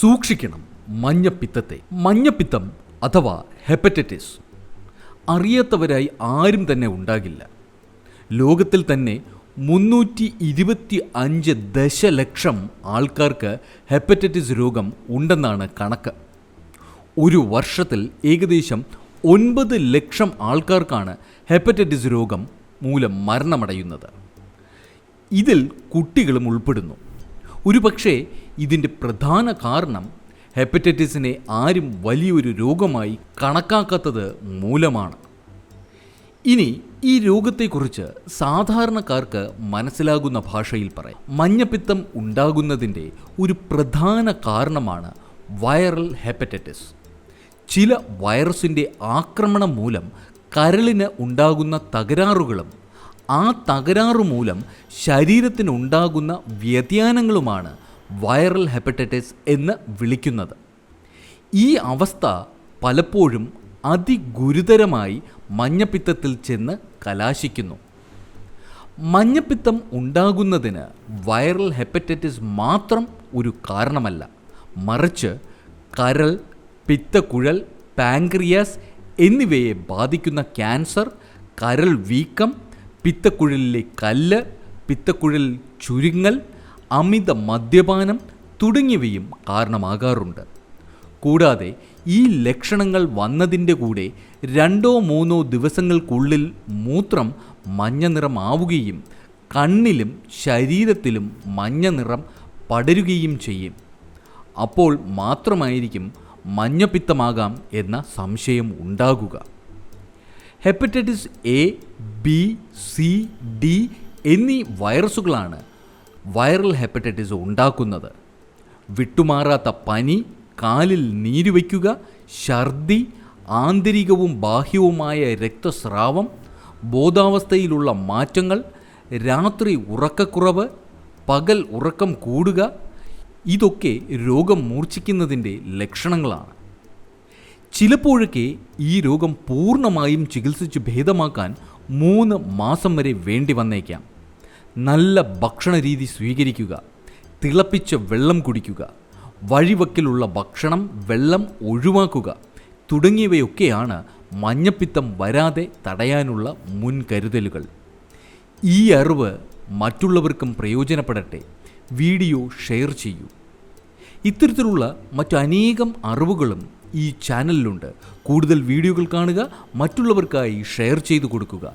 സൂക്ഷിക്കണം മഞ്ഞപ്പിത്തത്തെ. മഞ്ഞപ്പിത്തം അഥവാ ഹെപ്പറ്റൈറ്റിസ്. അറിയാത്തവരായി ആരും തന്നെ ഉണ്ടാകില്ല. ലോകത്തിൽ തന്നെ മുന്നൂറ്റി ഇരുപത്തി അഞ്ച് ദശലക്ഷം ആൾക്കാർക്ക് ഹെപ്പറ്റൈറ്റിസ് രോഗം ഉണ്ടെന്നാണ് കണക്ക്. ഒരു വർഷത്തിൽ ഏകദേശം ഒൻപത് ലക്ഷം ആൾക്കാർക്കാണ് ഹെപ്പറ്റൈറ്റിസ് രോഗം മൂലം മരണമടയുന്നത്. ഇതിൽ കുട്ടികളും ഉൾപ്പെടുന്നു. ഒരുപക്ഷെ ഇതിന്റെ പ്രധാന കാരണം ഹെപ്പറ്റൈറ്റിസിനെ ആരും വലിയൊരു രോഗമായി കണക്കാക്കാത്തത് മൂലമാണ്. ഇനി ഈ രോഗത്തെക്കുറിച്ച് സാധാരണക്കാർക്ക് മനസ്സിലാകുന്ന ഭാഷയിൽ പറയാം. മഞ്ഞപ്പിത്തം ഉണ്ടാകുന്നതിന്റെ ഒരു പ്രധാന കാരണമാണ് വൈറൽ ഹെപ്പറ്റൈറ്റിസ്. ചില വൈറസിന്റെ ആക്രമണം മൂലം കരളിന് ഉണ്ടാകുന്ന തകരാറുകളും ആ തകരാറു മൂലം ശരീരത്തിനുണ്ടാകുന്ന വ്യതിയാനങ്ങളുമാണ് വൈറൽ ഹെപ്പറ്റൈറ്റിസ് എന്ന് വിളിക്കുന്നത്. ഈ അവസ്ഥ പലപ്പോഴും അതിഗുരുതരമായി മഞ്ഞപ്പിത്തത്തിൽ ചെന്ന് കലാശിക്കുന്നു. മഞ്ഞപ്പിത്തം ഉണ്ടാകുന്നതിന് വൈറൽ ഹെപ്പറ്റൈറ്റിസ് മാത്രം ഒരു കാരണമല്ല. മറിച്ച് കരൾ പിത്തക്കുഴൽ പാങ്ക്രിയാസ് എന്നിവയെ ബാധിക്കുന്ന ക്യാൻസർ കരൾ വീക്കം പിത്തക്കുഴലിലെ കല്ല് പിത്തക്കുഴൽ ചുരുങ്ങൽ അമിത മദ്യപാനം തുടങ്ങിയവയും കാരണമാകാറുണ്ട്. കൂടാതെ ഈ ലക്ഷണങ്ങൾ വന്നതിന്റെ കൂടെ രണ്ടോ മൂന്നോ ദിവസങ്ങൾക്കുള്ളിൽ മൂത്രം മഞ്ഞ നിറമാവുകയും കണ്ണിലും ശരീരത്തിലും മഞ്ഞ നിറം പടരുകയും ചെയ്യും. അപ്പോൾ മാത്രമായിരിക്കും മഞ്ഞപ്പിത്തമാകാം എന്ന സംശയം ഉണ്ടാകുക. Hepatitis A B C D എന്നീ വൈറസുകളാണ് വൈറൽ ഹെപ്പറ്റൈറ്റിസ് ഉണ്ടാക്കുന്നത്. വിട്ടുമാറാത്ത പനി കാലിൽ നീര് നീരുവയ്ക്കുക ഛർദി ആന്തരികവും ബാഹ്യവുമായ രക്തസ്രാവം ബോധാവസ്ഥയിലുള്ള മാറ്റങ്ങൾ രാത്രി ഉറക്കക്കുറവ് പകൽ ഉറക്കം കൂടുക ഇതൊക്കെ രോഗം മൂർച്ഛിക്കുന്നതിന്റെ ലക്ഷണങ്ങളാണ്. ചിലപ്പോഴൊക്കെ ഈ രോഗം പൂർണമായും ചികിത്സിച്ച് ഭേദമാക്കാൻ മൂന്ന് മാസം വരെ വേണ്ടി വന്നേക്കാം. നല്ല ഭക്ഷണ രീതി സ്വീകരിക്കുക തിളപ്പിച്ച വെള്ളം കുടിക്കുക വഴിവക്കിലുള്ള ഭക്ഷണം വെള്ളം ഒഴിവാക്കുക തുടങ്ങിയവയൊക്കെയാണ് മഞ്ഞപ്പിത്തം വരാതെ തടയാനുള്ള മുൻകരുതലുകൾ. ഈ അറിവ് മറ്റുള്ളവർക്കും പ്രയോജനപ്പെടട്ടെ. വീഡിയോ ഷെയർ ചെയ്യൂ. ഇത്തരത്തിലുള്ള മറ്റനേകം അറിവുകളും ഈ ചാനലിലുണ്ട്. കൂടുതൽ വീഡിയോകൾ കാണുക മറ്റുള്ളവർക്കായി ഷെയർ ചെയ്തു കൊടുക്കുക.